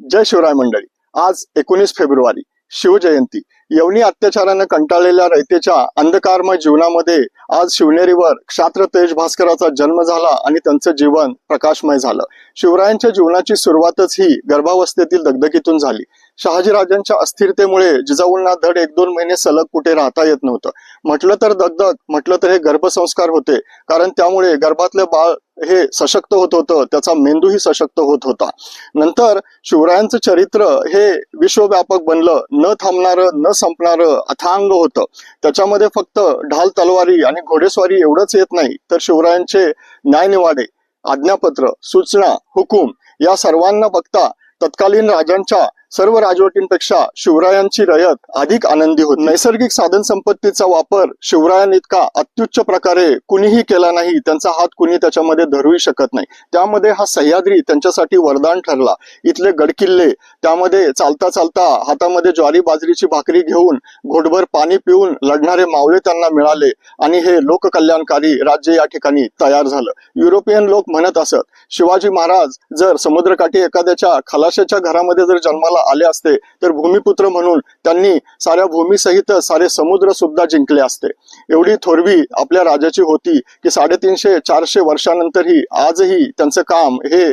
जय शिवराय मंडळी. आज एकोणीस फेब्रुवारी शिवजयंती यवनी अत्याचारानं कंटाळलेल्या रयतेच्या अंधकारमय जीवनामध्ये आज शिवनेरीवर क्षात्र तेज भास्कराचा जन्म झाला आणि त्यांचं जीवन प्रकाशमय झालं. शिवरायांच्या जीवनाची सुरुवातच ही गर्भावस्थेतील दगदगीतून झाली. शहाजीराजांच्या अस्थिरतेमुळे जिजाऊंना धड एक दोन महिने सलग कुठे राहता येत नव्हतं. म्हटलं तर दगदग म्हटलं तर हे गर्भसंस्कार होते. कारण त्यामुळे गर्भातलं बाळ हे सशक्त होत होतं त्याचा मेंदूही सशक्त होत होता. नंतर शिवरायांचं चरित्र हे विश्वव्यापक बनलं. न थांबणारं न संपणारं अथांग होतं. त्याच्यामध्ये फक्त ढाल तलवारी आणि घोडेस्वारी एवढंच येत नाही. तर शिवरायांचे न्यायनिवाडे आज्ञापत्र सूचना हुकूम या सर्वांना बघता तत्कालीन राजांच्या सर्व राजवटींपेक्षा शिवरायांची रयत अधिक आनंदी होती. नैसर्गिक साधन संपत्तीचा वापर शिवरायांइतका अत्युच्च प्रकारे कुणीही केला नाही त्यांचा हात कुणी त्याच्यामध्ये धरूही शकत नाही. त्यामध्ये हा सह्याद्री त्यांच्यासाठी वरदान ठरला. इथले गडकिल्ले त्यामध्ये चालता चालता हातामध्ये ज्वारी बाजरीची भाकरी घेऊन घोटभर पाणी पिऊन लढणारे मावळे त्यांना मिळाले आणि हे लोककल्याणकारी राज्य या ठिकाणी तयार झालं. युरोपियन लोक म्हणत असत शिवाजी महाराज जर समुद्रकाठी एखाद्याच्या खलाशाच्या घरामध्ये जर जन्माला भारताला आले असते तर भूमिपुत्र म्हणून त्यांनी साऱ्या भूमीसहित सारे समुद्र सुद्धा जिंकले असते. एवढी थोरवी आपल्या राजाची होती की साडेतीनशे चारशे वर्षानंतरही आजही त्यांचं काम हे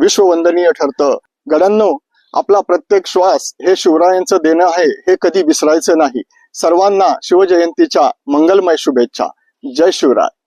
विश्ववंदनीय ठरतं. गडांनो आपला प्रत्येक श्वास हे शिवरायांचं देणं आहे हे कधी विसरायचं नाही. सर्वांना शिवजयंतीच्या मंगलमय शुभेच्छा. जय शिवराय.